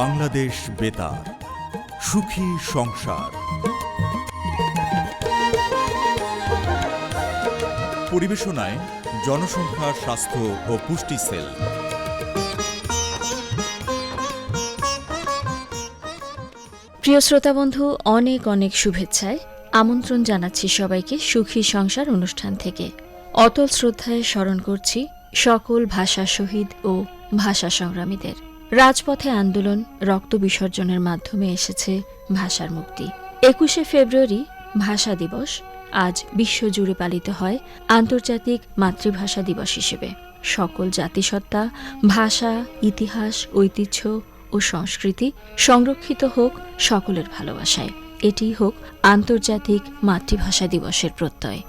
বাংলাদেশ বেতার, সুখী সংসার। পরিবেশনায় জনসংখ্যা স্বাস্থ্য ও পুষ্টি সেল। প্রিয় শ্রোতা বন্ধু, অনেক অনেক শুভেচ্ছায় আমন্ত্রণ জানাচ্ছি সবাইকে সুখী সংসার অনুষ্ঠান থেকে। অতল শ্রদ্ধায় স্মরণ করছি সকল ভাষা শহীদ ও ভাষা সংগ্রামীদের। রাজপথে আন্দোলন, রক্ত বিসর্জনের মাধ্যমে এসেছে ভাষার মুক্তি। একুশে ফেব্রুয়ারি ভাষা দিবস। আজ বিশ্বজুড়ে পালিত হয় আন্তর্জাতিক মাতৃভাষা দিবস হিসেবে। সকল জাতিসত্তা, ভাষা, ইতিহাস, ঐতিহ্য ও সংস্কৃতি সংরক্ষিত হোক সকলের ভালোবাসায়। এটি হোক আন্তর্জাতিক মাতৃভাষা দিবসের প্রত্যয়।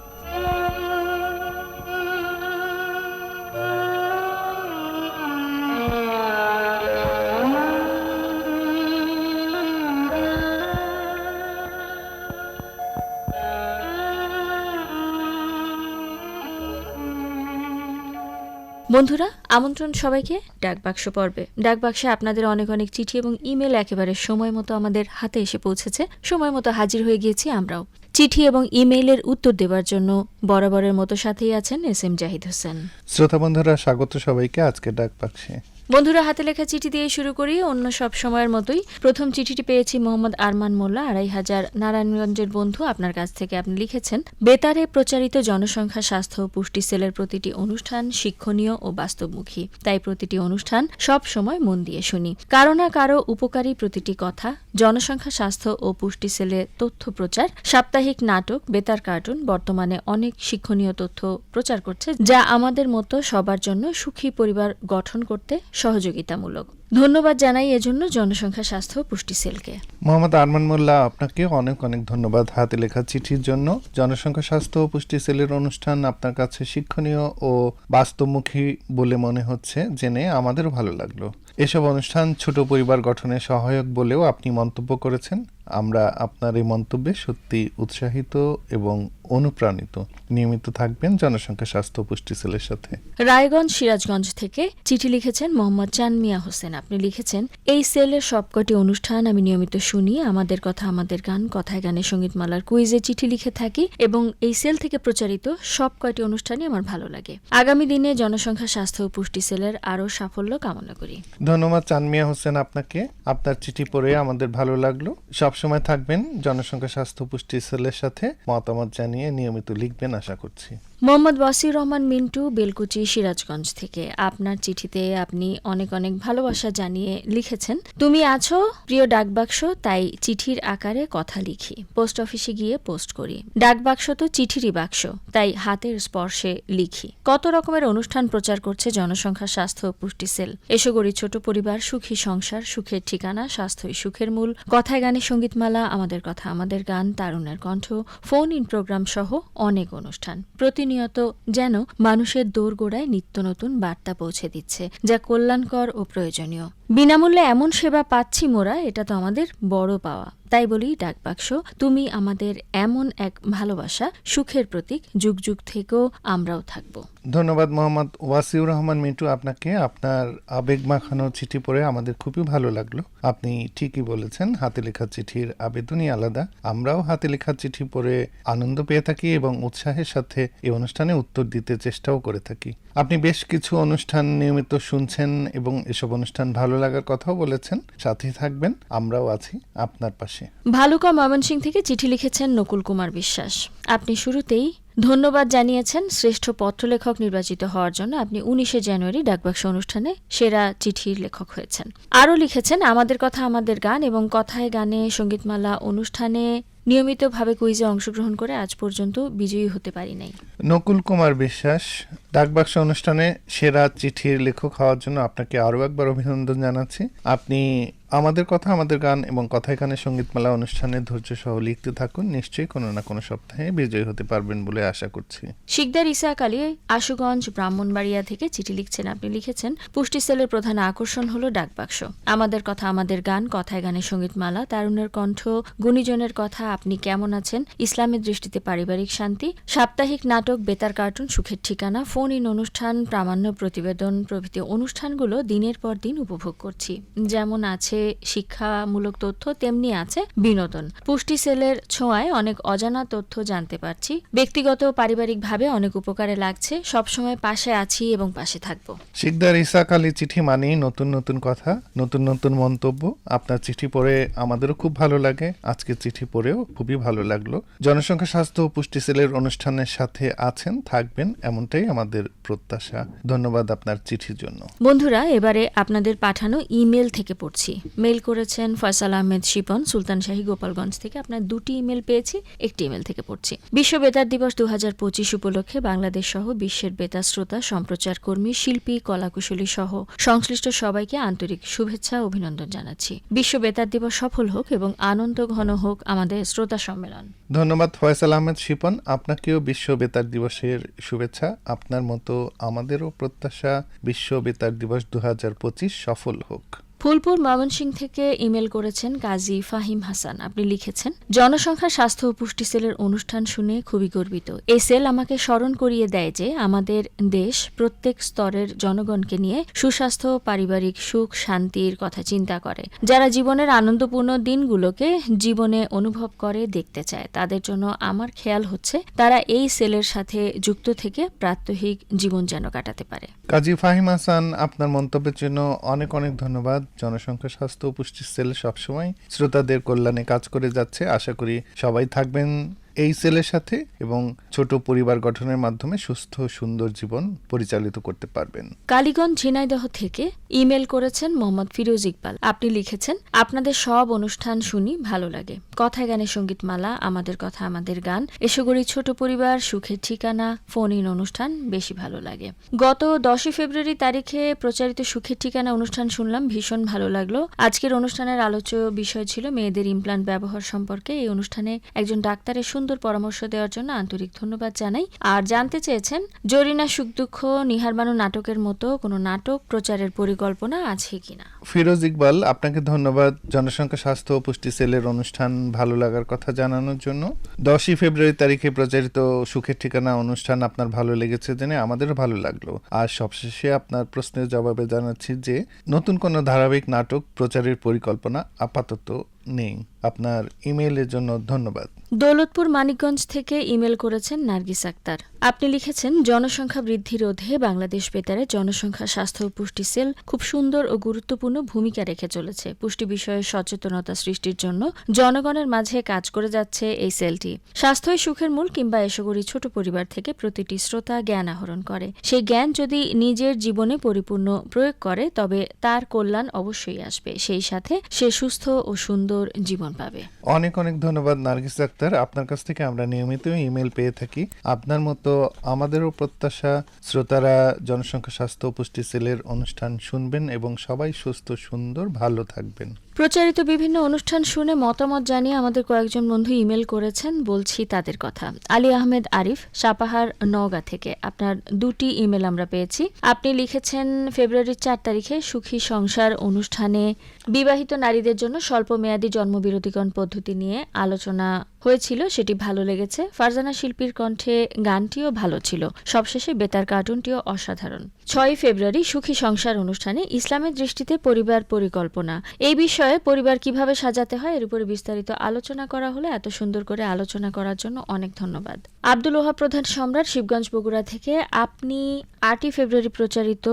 বন্ধুরা, আমন্ত্রণ সবাইকে ডাকবাক্স পর্বে। ডাকবাক্সে আপনাদের অনেক অনেক চিঠি এবং ইমেল একেবারে সময় মতো আমাদের হাতে এসে পৌঁছেছে। সময় মতো হাজির হয়ে গিয়েছি আমরাও। চিঠি এবং ইমেইলের উত্তর দেওয়ার জন্য বরাবরের মতো সাথেই আছেন এস এম জাহিদ হোসেন। শ্রোতা বন্ধুরা, স্বাগত সবাইকে আজকে ডাক বাক্সে বন্ধুরা, হাতে লেখা চিঠি দিয়ে শুরু করি। অন্য সব সময়ের মতোই প্রথম চিঠিটি পেয়েছি মোহাম্মদ আরমান মোল্লা, আড়াই হাজার নারায়ণগঞ্জের বন্ধু। আপনার কাছ থেকে আপনি লিখেছেন, বেতারে প্রচারিত জনসংখ্যা, স্বাস্থ্য ও পুষ্টি সেলের প্রতিটি অনুষ্ঠান শিক্ষণীয় ও বাস্তবমুখী। তাই প্রতিটি অনুষ্ঠান সব সময় মন দিয়ে শুনি। কারও না কারও উপকারী প্রতিটি কথা। জনসংখ্যা, স্বাস্থ্য ও পুষ্টি সেলে তথ্য প্রচার। সাপ্তাহিক নাটক, বেতার কার্টুন, বর্তমানে অনেক শিক্ষণীয় তথ্য প্রচার করছে, যা আমাদের মতো সবার জন্য সুখী পরিবার গঠন করতে সহযোগিতামূলক। ধন্যবাদ জানাই এজন্য জনসংখ্যা, স্বাস্থ্য পুষ্টি সেলকে। মোহাম্মদ আরমান মোল্লা, আপনাকে অনেক অনেক ধন্যবাদ হাতে লেখা চিঠির জন্য। জনসংখ্যা, স্বাস্থ্য পুষ্টি সেলের অনুষ্ঠান আপনার কাছে শিক্ষণীয় ও বাস্তবমুখী বলে মনে হচ্ছে, জেনে আমাদেরও ভালো লাগল। এসব অনুষ্ঠান ছোট পরিবার গঠনে সহায়ক বলেও আপনি মন্তব্য করেছেন। আমরা আপনার এই মন্তব্যে সত্যি উৎসাহিত এবং অনুপ্রাণিত। নিয়মিত থাকবেন জনসংখ্যা স্বাস্থ্য পুষ্টি সেলের সাথে। রায়গঞ্জ, সিরাজগঞ্জ থেকে চিঠি লিখেছেন মোহাম্মদ চান মিয়া হোসেন। আপনি লিখেছেন, এই সেলের সবকটি অনুষ্ঠান আমি নিয়মিত শুনি, আমাদের কথা, আমাদের গান, কথায় গানে সঙ্গীতমালার কুইজে চিঠি লিখে থাকি এবং এই সেল থেকে প্রচারিত সব কয়টি অনুষ্ঠানই আমার ভালো লাগে। আগামী দিনে জনসংখ্যা স্বাস্থ্য ও পুষ্টি সেলের আরও সাফল্য কামনা করি। ধন্যবাদ চানমিয়া হোসেন আপনাকে। আপনার চিঠি পড়ে আমাদের ভালো লাগল। সবসময় থাকবেন জনসংখ্যা স্বাস্থ্য পুষ্টি সেলের সাথে মতামত জানিয়ে নিয়মিত লিখবেন, আশা করছি। মোহাম্মদ ওয়াসির রহমান মিন্টু, বেলকুচি, সিরাজগঞ্জ থেকে। আপনার চিঠিতে আপনি অনেক অনেক ভালোবাসা জানিয়ে লিখেছেন। তুমি আছো, প্রিয় ডাকবাক্স, তাই চিঠির আকারে কথা লিখি। পোস্ট অফিসে গিয়ে পোস্ট করি। ডাকবাক্স তো চিঠিরই বাক্স, তাই হাতের স্পর্শে লিখি। কত রকমের অনুষ্ঠান প্রচার করছে জনসংখ্যা, স্বাস্থ্য, পুষ্টি সেল। এসো গড়ি ছোট পরিবার, সুখী সংসার, সুখের ঠিকানা, স্বাস্থ্যই সুখের মূল। কথায় গানে সঙ্গীতমালা, আমাদের কথা, আমাদের গান তারুণের কণ্ঠ ফোন ইন প্রোগ্রাম সহ অনেক অনুষ্ঠান। প্রতিনিয়ত যেন মানুষের দোরগোড়ায় নিত্য নতুন বার্তা পৌঁছে দিচ্ছে, যা কল্যাণকর ও প্রয়োজনীয়। বিনামূল্যে এমন সেবা পাচ্ছি মোরা, এটা তো আমাদের বড় পাওয়া। তাই বলি ডাকবাক্স, তুমি আমাদের এমন এক ভালোবাসা, সুখের প্রতীক, যুগ যুগ থেকেও আমরাও থাকব। ধন্যবাদ মোহাম্মদ ওয়াসিউর রহমান মিন্টু আপনাকে। আপনার আবেগ মাখানো চিঠি পড়ে আমাদের খুবই ভালো লাগল। আপনি ঠিকই বলেছেন, হাতে লেখা চিঠির আবেদনই আলাদা। আমরাও হাতে লেখা চিঠি পড়ে আনন্দ পেয়ে থাকি এবং উৎসাহের সাথে এই অনুষ্ঠানে উত্তর দিতে চেষ্টাও করে থাকি। আপনি বেশ কিছু অনুষ্ঠান নিয়মিত শুনছেন এবং এসব অনুষ্ঠান ভালো লাগার কথাও বলেছেন। সাথে থাকবেন আমরাও আছি আপনার পাশে। ভালুকা ময়মনসিং থেকে চিঠি লিখেছেন নকুল কুমার বিশ্বাস। আপনি শুরুতেই ধন্যবাদ জানিয়েছেন শ্রেষ্ঠ পত্রলেখক নির্বাচিত হওয়ার জন্য। আপনি উনিশে জানুয়ারি ডাকবাক্স অনুষ্ঠানে সেরা চিঠির লেখক হয়েছেন। আরও লিখেছেন আমাদের কথা আমাদের গান এবং কথায় গানে সঙ্গীতমালা অনুষ্ঠানে নিয়মিতভাবে কুইজে অংশগ্রহণ করে আজ পর্যন্ত বিজয়ী হতে পারি নাই। নকুল কুমার বিশ্বাস ডাকবাক্স অনুষ্ঠানে সেরা চিঠির লেখক হওয়ার জন্য আপনাকে আরও একবার অভিনন্দন জানাচ্ছি। আপনি আমাদের কথা, আমাদের গান এবং কথায় গানের সঙ্গীতমালা অনুষ্ঠানে ধৈর্য সহ লিখতে থাকুন। নিশ্চয়ই কোনো না কোনো সপ্তাহে বিজয়ী হতে পারবেন বলে আশা করছি। শিকদার ইসাক আলী আশুগঞ্জ, ব্রাহ্মণবাড়িয়া থেকে চিঠি লিখছেন আপনি লিখেছেন। পুষ্টি সেলের প্রধান আকর্ষণ হলো ডাকবাক্স। আমাদের কথা, আমাদের গান, কথায় গানের সঙ্গীতমালা তারুণের কণ্ঠ, গুণীজনের কথা, আপনি কেমন আছেন, ইসলামের দৃষ্টিতে পারিবারিক শান্তি, সাপ্তাহিক নাটক, বেতার কার্টুন, সুখের ঠিকানা, ফোন ফোন অনুষ্ঠান, প্রামাণ্য প্রতিবেদন প্রভৃতি অনুষ্ঠানগুলো দিনের পর দিন উপভোগ করছি। যেমন আছে শিক্ষামূলক তথ্য, তেমনি আছে বিনোদন। পুষ্টি সেলের ছোঁয়ায় অনেক অজানা তথ্য জানতে পারছি। ব্যক্তিগত পারিবারিকভাবে অনেক উপকারে লাগছে। সবসময় পাশে আছি এবং পাশে থাকব। শিকদার ইসাক আলী চিঠি মানেই নতুন নতুন কথা, নতুন নতুন মন্তব্য। আপনার চিঠি পড়ে আমাদেরও খুব ভালো লাগে। আজকে চিঠি পড়েও খুবই ভালো লাগল। জনসংখ্যা, স্বাস্থ্য ও পুষ্টি সেলের অনুষ্ঠানের সাথে আছেন, থাকবেন, এমনটাই আমাদের প্রত্যাশা। ধন্যবাদ আপনার চিঠির জন্য। বন্ধুরা এবারে আপনাদের পাঠানো ইমেল থেকে পড়ছি। মেল করেছেন ফয়সাল আহমেদ শিপন সুলতান শাহী গোপালগঞ্জ থেকে আপনার দুটি ইমেল পেয়েছি একটি ইমেল থেকে পড়ছি। বিশ্ব বেতার দিবস দু পঁচিশ উপলক্ষে বাংলাদেশ সহ বিশ্বের বেতার শ্রোতা সম্প্রচার কর্মী শিল্পী কলাকুশলী সহ সংশ্লিষ্ট সবাইকে আন্তরিক শুভেচ্ছা অভিনন্দন জানাচ্ছি। বিশ্ব বেতার দিবস সফল হোক এবং আনন্দ ঘন হোক আমাদের শ্রোতা সম্মেলন। ধন্যবাদ ফয়সাল আহমেদ শিপন আপনাকেও বিশ্ব বেতার দিবসের শুভেচ্ছা। আপনার মতো আমাদেরও প্রত্যাশা বিশ্ব বেতার দিবস দু হাজার পঁচিশ সফল হোক। ফুলপুর ময়মনসিং থেকে ইমেল করেছেন কাজী ফাহিম হাসান। আপনি লিখেছেন জনসংখ্যা স্বাস্থ্য ও পুষ্টি সেলের অনুষ্ঠান শুনে খুবই গর্বিত। এই সেল আমাকে স্মরণ করিয়ে দেয় যে, আমাদের দেশ প্রত্যেক স্তরের জনগণকে নিয়ে সুস্বাস্থ্য, পারিবারিক সুখ, শান্তির কথা চিন্তা করে। যারা জীবনের আনন্দপূর্ণ দিনগুলোকে জীবনে অনুভব করে, দেখতে চায়, তাদের জন্য আমার খেয়াল হচ্ছে তারা এই সেলের সাথে যুক্ত থেকে প্রাত্যহিক জীবন যেন কাটাতে পারে। কাজী ফাহিম হাসান, আপনার মন্তব্যের জন্য অনেক অনেক ধন্যবাদ। জনসংখ্যা, স্বাস্থ্য ও পুষ্টি সেল সবসময় শ্রোতাদের কল্যাণে কাজ করে যাচ্ছে। আশা করি সবাই থাকবেন। এই সেলের সাথে এবং ছোট পরিবার গঠনের মাধ্যমে সুস্থ সুন্দর জীবন পরিচালিত করতে পারবেন। কালীগঞ্জ ঝিনাইদহ থেকে ইমেল করেছেন মোহাম্মদ ফিরোজ ইকবাল। আপনি লিখেছেন, আপনাদের সব অনুষ্ঠান শুনি ভালো লাগে। কথায় গানের সঙ্গীতমালা, আমাদের কথা, আমাদের গান। এসগরি ছোট পরিবার, সুখের ঠিকানা ফোন ইন অনুষ্ঠান বেশি ভালো লাগে। গত দশই ফেব্রুয়ারি তারিখে প্রচারিত সুখের ঠিকানা অনুষ্ঠান শুনলাম, ভীষণ ভালো লাগল। আজকের অনুষ্ঠানের আলোচ্য বিষয় ছিল মেয়েদের ইমপ্লান্ট ব্যবহার সম্পর্কে। এই অনুষ্ঠানে একজন ডাক্তারের সুন্দর পরামর্শ দেওয়ার জন্য আন্তরিক ধন্যবাদ জানাই। আর জানতে চেয়েছেন, জরিনা সুখ দুঃখ নিহারবানু নাটকের মতো কোনো নাটক প্রচারের পরিকল্পনা আছে কিনা? ফিরোজ ইকবাল, আপনাকে ধন্যবাদ। জনসংখ্যা, স্বাস্থ্য ও পুষ্টি, সেলের অনুষ্ঠান, ভালো লাগার কথা জানানোর জন্য। দশই ফেব্রুয়ারি তারিখে প্রচারিত সুখের ঠিকানা অনুষ্ঠান আপনার ভালো লেগেছে জেনে আমাদেরও ভালো লাগল। আর সবশেষে আপনার প্রশ্নের জবাবে জানাচ্ছি যে, নতুন কোনো ধারাবাহিক নাটক, প্রচারের পরিকল্পনা আপাতত নেই। আপনার ইমেইলের জন্য ধন্যবাদ। দৌলতপুর, মানিকগঞ্জ থেকে ইমেল করেছেন নার্গিস আক্তার। আপনি লিখেছেন, জনসংখ্যা বৃদ্ধি রোধে বাংলাদেশ বেতারে জনসংখ্যা স্বাস্থ্য ও পুষ্টি সেল খুব সুন্দর ও গুরুত্বপূর্ণ ভূমিকা রেখে চলেছে। পুষ্টি বিষয়ে সচেতনতা সৃষ্টির জন্য জনগণের মাঝে কাজ করে যাচ্ছে এই সেলটি। স্বাস্থ্যই সুখের মূল কিংবা এসগরি ছোট পরিবার থেকে প্রতিটি শ্রোতা জ্ঞান আহরণ করে। সেই জ্ঞান যদি নিজের জীবনে পরিপূর্ণ প্রয়োগ করে, তবে তার কল্যাণ অবশ্যই আসবে। সেই সাথে সে সুস্থ ও সুন্দর জীবন পাবে। অনেক অনেক ধন্যবাদ নার্গিস আক্তার আপনার কাছ থেকে আমরা নিয়মিত ইমেল পেয়ে থাকি। আপনার মতো আমাদেরও প্রত্যাশা, শ্রোতারা জনসংখ্যা, স্বাস্থ্য, পুষ্টি, সেলের অনুষ্ঠান শুনবেন এবং সবাই সুস্থ, সুন্দর, ভালো থাকবেন। প্রচারিত বিভিন্ন অনুষ্ঠান শুনে মতামত জানিয়ে আমাদের কয়েকজন বন্ধু ইমেল করেছেন, বলছি তাদের কথা। আলী আহমেদ আরিফ, সাপাহার নওগাঁ থেকে। আপনার দুটি ইমেল আমরা পেয়েছি। আপনি লিখেছেন, ফেব্রুয়ারির চার তারিখে সুখী সংসার অনুষ্ঠানে বিবাহিত নারীদের জন্য স্বল্প মেয়াদী জন্মবিরতিকরণ পদ্ধতি নিয়ে আলোচনা হয়েছিল, সেটি ভালো লেগেছে। ফারজানা শিল্পীর কণ্ঠে গানটিও ভালো ছিল। সবশেষে বেতার কার্টুনটিও অসাধারণ। ছয় ফেব্রুয়ারি সুখী সংসার অনুষ্ঠানে ইসলামের দৃষ্টিতে পরিবার পরিকল্পনা। এই বিষয়ে পরিবার কীভাবে সাজাতে হয় এর উপরে বিস্তারিত আলোচনা করা হলে এত সুন্দর করে আলোচনা করার জন্য অনেক ধন্যবাদ। আব্দুল ওহাব প্রধান সম্রাট শিবগঞ্জ বগুড়া থেকে আপনি আটই ফেব্রুয়ারি প্রচারিত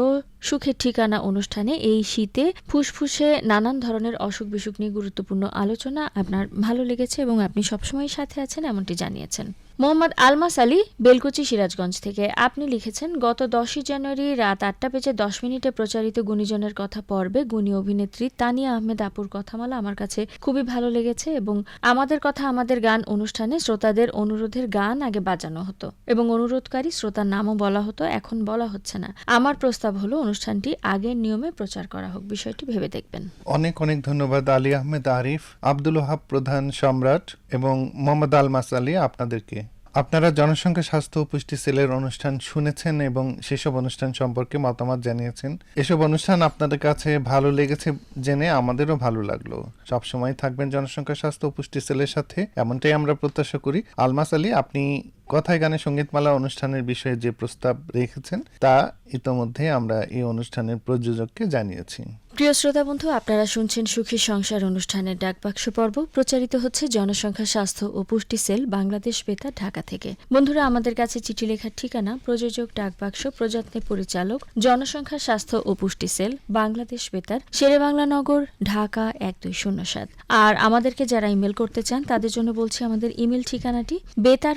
সুখের ঠিকানা অনুষ্ঠানে এই শীতে ফুসফুসে নানান ধরনের অসুখ বিসুখ নিয়ে গুরুত্বপূর্ণ আলোচনা আপনার ভালো লেগেছে এবং আপনি সবসময় সাথে আছেন এমনটি জানিয়েছেন। মোহাম্মদ আলমাস আলী, বেলকুচি সিরাজগঞ্জ থেকে। আপনি লিখেছেন, গত দশই জানুয়ারি রাত আটটা বেজে দশ মিনিটে প্রচারিত গুণীজনের কথা পর্বে গুণী অভিনেত্রী তানিয়া আহমেদ আপুর কথামালা আমার কাছে খুবই ভালো লেগেছে এবং আমাদের কথা আমাদের গান অনুষ্ঠানে শ্রোতাদের অনুরোধের গান আগে বাজানো হতো এবং অনুরোধকারী শ্রোতার নামও বলা হতো, এখন বলা হচ্ছে না। আমার প্রস্তাব হলো, অনুষ্ঠানটি আগের নিয়মে প্রচার করা হোক। বিষয়টি ভেবে দেখবেন। অনেক অনেক ধন্যবাদ আলী আহমেদ, আরিফ, আব্দুল ওহাব প্রধান সম্রাট এবং মোহাম্মদ আল মাসালি আপনাদেরকে। আপনারা জনসংখ্যা, স্বাস্থ্য ও পুষ্টি, সেলের অনুষ্ঠান শুনেছেন এবং সেসব অনুষ্ঠান সম্পর্কে মতামত জানিয়েছেন। এসব অনুষ্ঠান আপনাদের কাছে ভালো লেগেছে জেনে আমাদেরও ভালো লাগল। সবসময় থাকবেন জনসংখ্যা, স্বাস্থ্য ও পুষ্টি, সেলের সাথে। এমনটাই আমরা প্রত্যাশা করি। আলমাস আলী, আপনি কথায় গানে সঙ্গীতমালা অনুষ্ঠানের বিষয়ে যে প্রস্তাব রেখেছেন, তা ইতোমধ্যে আমরা এই অনুষ্ঠানের প্রযোজককে জানিয়েছি। প্রিয় শ্রোতা বন্ধু, আপনারা শুনছেন সুখী সংসার অনুষ্ঠানের ডাকবাক্স পর্ব। প্রচারিত হচ্ছে জনসংখ্যা, স্বাস্থ্য ও পুষ্টি সেল বাংলাদেশ বেতার ঢাকা থেকে। বন্ধুরা, আমাদের কাছে চিঠি লেখার ঠিকানা, প্রযোজক ডাকবাক্স, প্রযত্নে পরিচালক, জনসংখ্যা, স্বাস্থ্য ও পুষ্টি সেল বাংলাদেশ বেতার, শেরেবাংলা নগর, ঢাকা এক দুই শূন্য সাত। আর আমাদেরকে যারা ইমেল করতে চান, তাদের জন্য বলছি আমাদের ইমেল ঠিকানাটি বেতার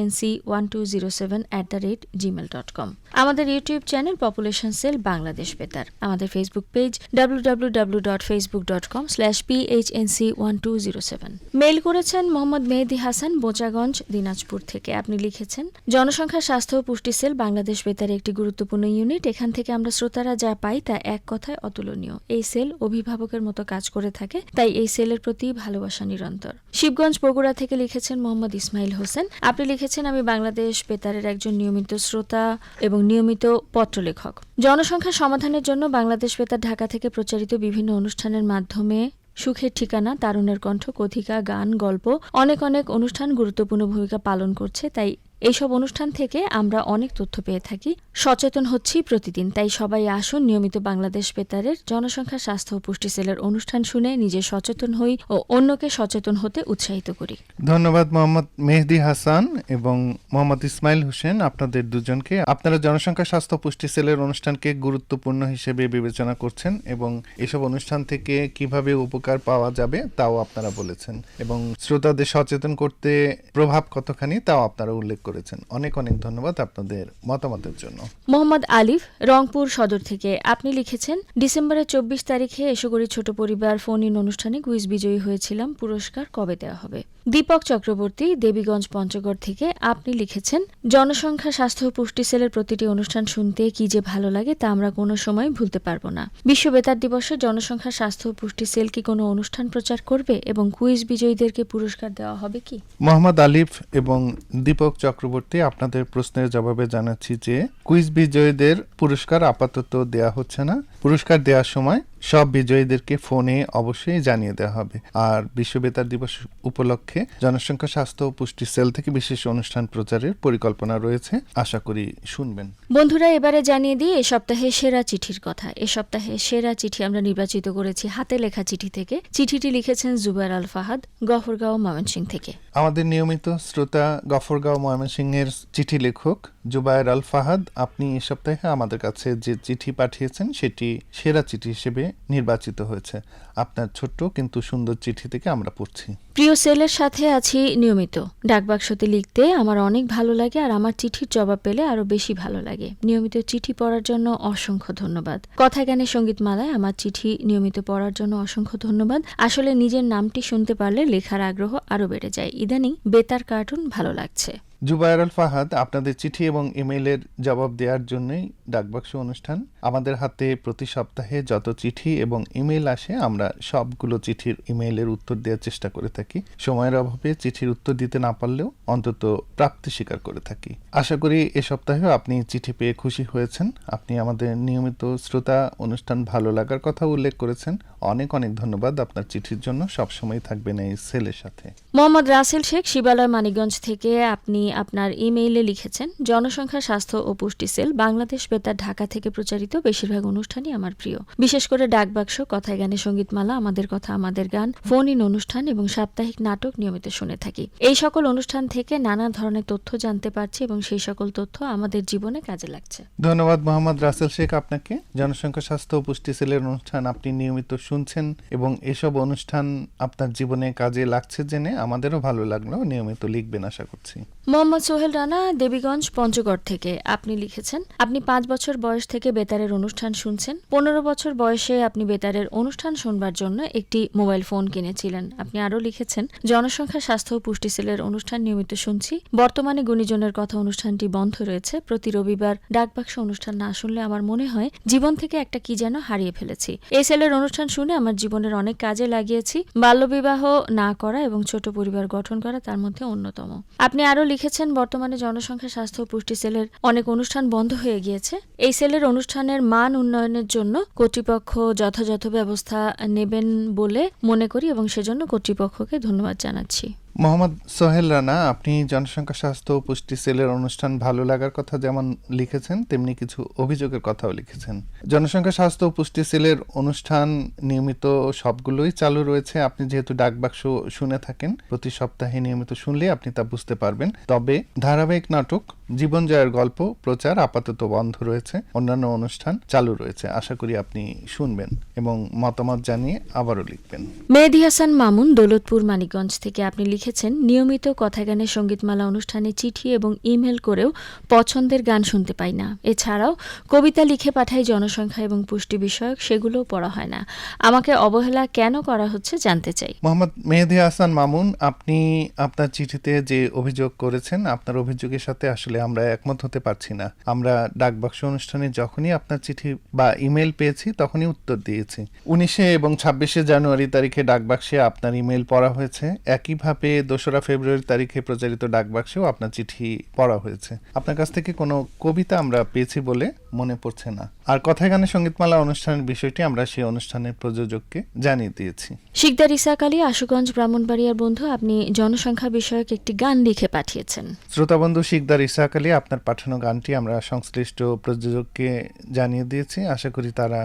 PHNC one two zero seven at the rate Gmail dot com আমাদের YouTube channel population cell Bangladesh বেতার। আমাদের Facebook page www.facebook.com slash PHNC one two zero seven mail করেছেন মোহাম্মদ মেহেদি হাসান, বোচাগঞ্জ, দিনাজপুর থেকে। আপনি লিখেছেন, জনসংখ্যা, স্বাস্থ্য ও পুষ্টি সেল বাংলাদেশ বেতার একটি গুরুত্বপূর্ণ ইউনিট এখান থেকে আমরা শ্রোতারা যা পাই তা এক কথায় অতুলনীয়। এই সেল অভিভাবকের মতো কাজ করে থাকে, তাই এই সেলের প্রতি ভালোবাসা নিরন্তর। শিবগঞ্জ, বগুড়া থেকে লিখেছেন মোহাম্মদ ইসমাইল হোসেন। আপনি লিখেছেন আমি বাংলাদেশ বেতারের একজন নিয়মিত শ্রোতা এবং নিয়মিত পত্রলেখক। জনসংখ্যা সমাধানের জন্য বাংলাদেশ বেতার ঢাকা থেকে প্রচারিত বিভিন্ন অনুষ্ঠানের মাধ্যমে সুখের ঠিকানা তারুণের কণ্ঠ কথিকা গান, গল্প, অনেক অনেক অনুষ্ঠান গুরুত্বপূর্ণ ভূমিকা পালন করছে, তাই এইসব অনুষ্ঠান থেকে আমরা অনেক তথ্য পেয়ে থাকি। সচেতন হচ্ছি প্রতিদিন, তাই সবাই আসুন নিয়মিত বাংলাদেশ বেতারের জনসংখ্যা, স্বাস্থ্য ও পুষ্টি সেলের অনুষ্ঠান শুনে নিজে সচেতন হই ও অন্যকে সচেতন হতে উৎসাহিত করি। ধন্যবাদ মোহাম্মদ মেহেদি হাসান এবং মোহাম্মদ ইসমাইল হোসেন, আপনাদের দুজনকে। আপনারা জনসংখ্যা, স্বাস্থ্য পুষ্টি সেলের অনুষ্ঠানকে গুরুত্বপূর্ণ হিসেবে বিবেচনা করছেন এবং এসব অনুষ্ঠান থেকে কীভাবে উপকার পাওয়া যাবে তাও আপনারা বলেছেন এবং শ্রোতাদের সচেতন করতে প্রভাব কতখানি তাও আপনারা উল্লেখ করেছেন। অনেক অনেক ধন্যবাদ আপনাদের মতামতের জন্য। মোহাম্মদ আলিফ রংপুর সদর থেকে। আপনি লিখেছেন ডিসেম্বরের চব্বিশ তারিখে এসোগরি ছোট পরিবার ফোন ইন অনুষ্ঠানে কুইজ বিজয়ী হয়েছিলাম। পুরস্কার কবে দেওয়া হবে? দীপক চক্রবর্তী দেবীগঞ্জ পঞ্চগড় থেকে। আপনি লিখেছেন জনসংখ্যা স্বাস্থ্য পুষ্টি সেলের প্রতিটি অনুষ্ঠান শুনতে কি যে ভালো লাগে তা আমরা কোনো সময় ভুলতে পারব না। বিশ্ব বেতার দিবসে জনসংখ্যা স্বাস্থ্য ও পুষ্টি সেল কি কোনো অনুষ্ঠান প্রচার করবে এবং কুইজ বিজয়ীদেরকে পুরস্কার দেওয়া হবে কি? মোহাম্মদ আলিফ এবং দীপক চক্রবর্তী, আপনাদের প্রশ্নের জবাবে জানাচ্ছি যে, কুইজ বিজয়ীদের পুরস্কার আপাতত দেয়া হচ্ছে না। পুরস্কার দেওয়ার সময় সব বিজয়ীদেরকে ফোনে অবশ্যই জানিয়ে দেওয়া হবে। আর বিশ্ব বেতার দিবস উপলক্ষে জনসংখ্যা স্বাস্থ্য ও পুষ্টি সেল থেকে বিশেষ অনুষ্ঠান প্রচারের পরিকল্পনা রয়েছে। আশা করি শুনবেন। বন্ধুরা এবারে জানিয়ে দিই এ সপ্তাহে সেরা চিঠির কথা। এ সপ্তাহে সেরা চিঠি আমরা নির্বাচিত করেছি হাতে লেখা চিঠি থেকে। চিঠিটি লিখেছেন জুবাইর আল ফাহাদ গফরগাঁও ময়মনসিং থেকে। আমাদের নিয়মিত শ্রোতা গফরগাঁও ময়মনসিংহের চিঠি লেখক জুবায়ের আল ফাহাদ আপনি এ সপ্তাহে আমাদের কাছে যে চিঠি পাঠিয়েছেন সেটি সেরা চিঠি হিসেবে নির্বাচিত হয়েছে। আপনার ছোট্ট কিন্তু সুন্দর চিঠি থেকে আমরা পড়ছি। প্রিয় সেলের সাথে আছি নিয়মিত। ডাকবাক্সতে লিখতে আমার অনেক ভালো লাগে আর আমার চিঠির জবাব পেলে আরও বেশি ভালো লাগে। নিয়মিত চিঠি পড়ার জন্য অসংখ্য ধন্যবাদ। কথা গানের সঙ্গীতমালায় আমার চিঠি নিয়মিত পড়ার জন্য অসংখ্য ধন্যবাদ। আসলে নিজের নামটি শুনতে পারলে লেখার আগ্রহ আরও বেড়ে যায়। ইদানিং বেতার কার্টুন ভালো লাগছে। জুবায়ের আল ফাহাদ আপনাদের চিঠি এবং ইমেইলের জবাব দেওয়ার জন্যই ডাকবাক্স অনুষ্ঠান। আমাদের হাতে প্রতি সপ্তাহে যত চিঠি এবং ইমেইল আসে, আমরা সবগুলো চিঠির ইমেইলের উত্তর দেওয়ার চেষ্টা করে থাকি। সময়ের অভাবে চিঠির উত্তর দিতে না পারলেও অন্তত প্রাপ্তি স্বীকার করে থাকি। আশা করি এ সপ্তাহেও আপনি চিঠি পেয়ে খুশি হয়েছেন। আপনি আমাদের নিয়মিত শ্রোতা অনুষ্ঠান ভালো লাগার কথা উল্লেখ করেছেন। অনেক অনেক ধন্যবাদ আপনার চিঠির জন্য। সবসময় থাকবেন এই সেলের সাথে। মোহাম্মদ রাসেল শেখ, শিবালয়, মানিকগঞ্জ থেকে আপনি আপনার ইমেইলে লিখেছেন, জনসংখ্যা, স্বাস্থ্য ও পুষ্টি সেল, বাংলাদেশ বেতার ঢাকা থেকে প্রচারিত বেশিরভাগ অনুষ্ঠানই আমার প্রিয়। বিশেষ করে ডাকবাক্স কথায় গানে সঙ্গীতমালা, আমাদের কথা, আমাদের গান, ফোন ইন অনুষ্ঠান এবং সাপ্তাহিক নাটক নিয়মিত শুনে থাকি। এই সকল অনুষ্ঠান থেকে নানা ধরনের তথ্য জানতে পারছি এবং সেই সকল তথ্য আমাদের জীবনে কাজে লাগছে। ধন্যবাদ মোহাম্মদ রাসেল শেখ আপনাকে। জনসংখ্যা, স্বাস্থ্য ও পুষ্টি সেলের অনুষ্ঠান আপনি নিয়মিত শুনছেন এবং এসব অনুষ্ঠান আপনার জীবনে কাজে লাগছে জেনে আমাদেরও ভালো লাগল। নিয়মিত লিখবেন, আশা করছি। মোহাম্মদ সোহেল রানা, দেবীগঞ্জ, পঞ্চগড় থেকে। আপনি লিখেছেন, আপনি পাঁচ বছর বয়স থেকে বেতারের অনুষ্ঠান শুনছেন। পনেরো বছর বয়সে আপনি বেতারের অনুষ্ঠান শুনবার জন্য একটি মোবাইল ফোন কিনেছিলেন। আপনি আরও লিখেছেন, জনসংখ্যা, স্বাস্থ্য ও পুষ্টি সেলের অনুষ্ঠান নিয়মিত শুনছি। বর্তমানে গুণীজনের কথা অনুষ্ঠানটি বন্ধ রয়েছে। প্রতি রবিবার ডাকবাক্স অনুষ্ঠান না শুনলে আমার মনে হয়, জীবন থেকে একটা কি যেন হারিয়ে ফেলেছি। এই সেলের অনুষ্ঠান শুনে আমার জীবনের অনেক কাজে লাগিয়েছি। বাল্যবিবাহ না করা এবং ছোট পরিবার গঠন করা তার মধ্যে অন্যতম। আপনি আরও লিখেছেন, বর্তমানে জনসংখ্যা, স্বাস্থ্য পুষ্টি সেলের অনেক অনুষ্ঠান বন্ধ হয়ে গিয়েছে। এই সেলের অনুষ্ঠানের মান উন্নয়নের জন্য কর্তৃপক্ষ যথাযথ ব্যবস্থা নেবেন বলে মনে করি এবং সেজন্য কর্তৃপক্ষকে ধন্যবাদ জানাচ্ছি। মোহাম্মদ সোহেল রানা, আপনি জনসংখ্যা, স্বাস্থ্য ও পুষ্টি সেলের অনুষ্ঠান ভালো লাগার কথা যেমন লিখেছেন, তেমনি কিছু অভিযোগের কথাও লিখেছেন। জনসংখ্যা, স্বাস্থ্য ও পুষ্টি সেলের অনুষ্ঠান নিয়মিত সবগুলোই চালু রয়েছে। আপনি যেহেতু ডাকবাক্স শুনে থাকেন, প্রতি সপ্তাহে নিয়মিত শুনলে আপনি তা বুঝতে পারবেন। তবে ধারাবাহিক নাটক জীবন জয়ের গল্প প্রচার আপাতত বন্ধ রয়েছে অন্যান্য অনুষ্ঠান চালু রয়েছে আশা করি আপনি শুনবেন এবং মতামত জানিয়ে আবারও লিখবেন। মেহেদি হাসান মামুন দৌলতপুর মানিকগঞ্জ থেকে আপনি লিখেছেন নিয়মিত কথা গানের সঙ্গীতমালা অনুষ্ঠানে চিঠি এবং ইমেল করেও পছন্দের গান শুনতে পাই না। এছাড়াও কবিতা লিখে পাঠাই জনসংখ্যা এবং পুষ্টি বিষয়ক সেগুলোও পড়া হয় না। আমাকে অবহেলা কেন করা হচ্ছে জানতে চাই। মোহাম্মদ মেহেদি হাসান মামুন আপনি আপনার চিঠিতে যে অভিযোগ করেছেন আপনার অভিযোগের সাথে আসলে আমরা একমত হতে পারছি না। আমরা ডাকবাক্স অনুষ্ঠানে যখনই আপনার চিঠি বা ইমেল পেয়েছি, তখনই উত্তর দিয়েছি। উনিশে এবং ছাব্বিশে জানুয়ারি তারিখে ডাকবাক্সে আপনার ইমেল পড়া হয়েছে। একইভাবে দোসরা ফেব্রুয়ারি তারিখে প্রচারিত ডাকবাক্সেও আপনার চিঠি পড়া হয়েছে। আপনার কাছ থেকে কোনো কবিতা আমরা পেয়েছি বলে মনে পড়ছে না। আর কথায় গানে সঙ্গীতমালা অনুষ্ঠানের বিষয়টি আমরা সেই অনুষ্ঠানের প্রযোজককে জানিয়ে দিয়েছি। শিকদার ইসাক আলী আশুগঞ্জ ব্রাহ্মণবাড়িয়ার বন্ধু আপনি জনসংখ্যা বিষয়ক একটি গান লিখে পাঠিয়েছেন। শ্রোতাবন্ধু শিকদার ইসাক আলী আপনার পাঠানো গানটি আমরা সংশ্লিষ্ট প্রযোজককে জানিয়ে দিয়েছি। আশা করি তারা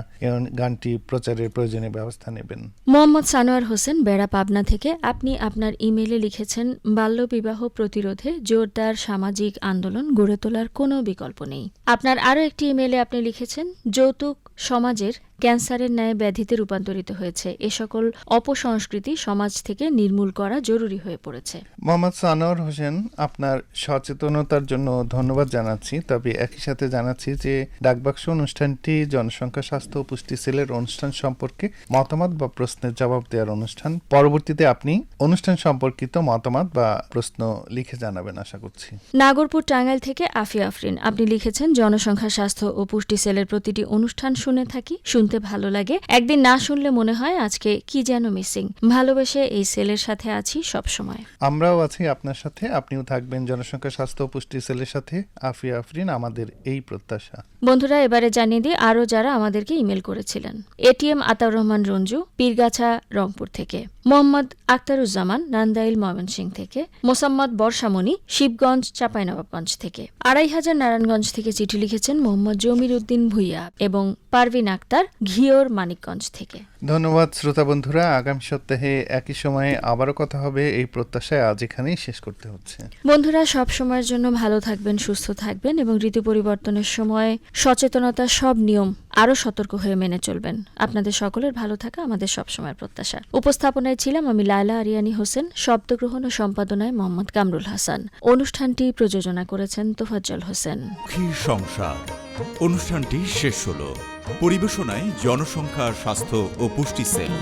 গানটি প্রচারের প্রয়োজনীয় ব্যবস্থা নেবেন। মোহাম্মদ সানোয়ার হোসেন বেড়া পাবনা থেকে। আপনি আপনার ইমেলে লিখেছেন বাল্যবিবাহ প্রতিরোধে জোরদার সামাজিক আন্দোলন গড়ে তোলার কোনো বিকল্প নেই। আপনার আরও একটি ইমেলে আপনি লিখেছেন যৌতুক সমাজের ক্যান্সারের ন্যায় ব্যাধিতে রূপান্তরিত হয়েছে। এ সকল অপসংস্কৃতি সমাজ থেকে নির্মূল করা জরুরি হয়ে পড়েছে। মোহাম্মদ সানোয়ার হোসেন আপনার সচেতনতার জন্য ধন্যবাদ জানাচ্ছি। তবে একই সাথে জানাচ্ছি যে ডাকবাক্স অনুষ্ঠানটি জনসংখ্যা স্বাস্থ্য ও পুষ্টি সেলের অনুষ্ঠান সম্পর্কে মতামত বা প্রশ্নের জবাব দেওয়ার অনুষ্ঠান। পরবর্তীতে আপনি অনুষ্ঠান সম্পর্কিত মতামত বা প্রশ্ন লিখে জানাবেন আশা করছি। নাগরপুর টাঙ্গাইল থেকে আফিয়া আফরিন। আপনি লিখেছেন জনসংখ্যা স্বাস্থ্য ও পুষ্টি সেলের প্রতিটি অনুষ্ঠান শুনে থাকি। শুনতে ভালো লাগে। একদিন না শুনলে মনে হয় আজকে কি যেন মিসিং। ভালোবেসে এই সেলের সাথে আছি সব সময় আমরাও আছি আপনার সাথে আপনিও থাকবেন জনসংখ্যা স্বাস্থ্য পুষ্টি সেলের সাথে। আফিয়া আফরিন আমাদের এই প্রত্যাশা। বন্ধুরা এবারে জানিয়ে দিই আরও যারা আমাদেরকে ইমেল করেছিলেন। এটিএম আতাউর রহমান রঞ্জু পীরগাছা রংপুর থেকে। মোহাম্মদ আক্তারুজ্জামান নান্দাইল ময়মনসিং থেকে। মোসাম্মদ বর্ষামণি শিবগঞ্জ চাঁপাইনবাবগঞ্জ থেকে। আড়াই হাজার নারায়ণগঞ্জ থেকে চিঠি লিখেছেন মোহাম্মদ জমির উদ্দিন ভুইয়া এবং পারভিন আক্তার ঘিওর মানিকগঞ্জ থেকে। ধন্যবাদ শ্রোতা বন্ধুরা আগামী সপ্তাহে একই সময়ে আবারও কথা হবে। এই প্রত্যাশায় আজ এখানেই শেষ করতে হচ্ছে। বন্ধুরা সব সময়ের জন্য ভালো থাকবেন সুস্থ থাকবেন এবং ঋতু পরিবর্তনের সময় সচেতনতা সব নিয়ম আরও সতর্ক হয়ে মেনে চলবেন। আপনাদের সকলের ভালো থাকা আমাদের সবসময়ের প্রত্যাশা। উপস্থাপনায় ছিলাম আমি লায়লা আরিয়ানি হোসেন শব্দগ্রহণ ও সম্পাদনায় মোহাম্মদ কামরুল হাসান। অনুষ্ঠানটি প্রযোজনা করেছেন তোফাজ্জল হোসেন। সংসার অনুষ্ঠানটি শেষ হলো। পরিবেশনায় জনসংখ্যা স্বাস্থ্য ও পুষ্টি সেল।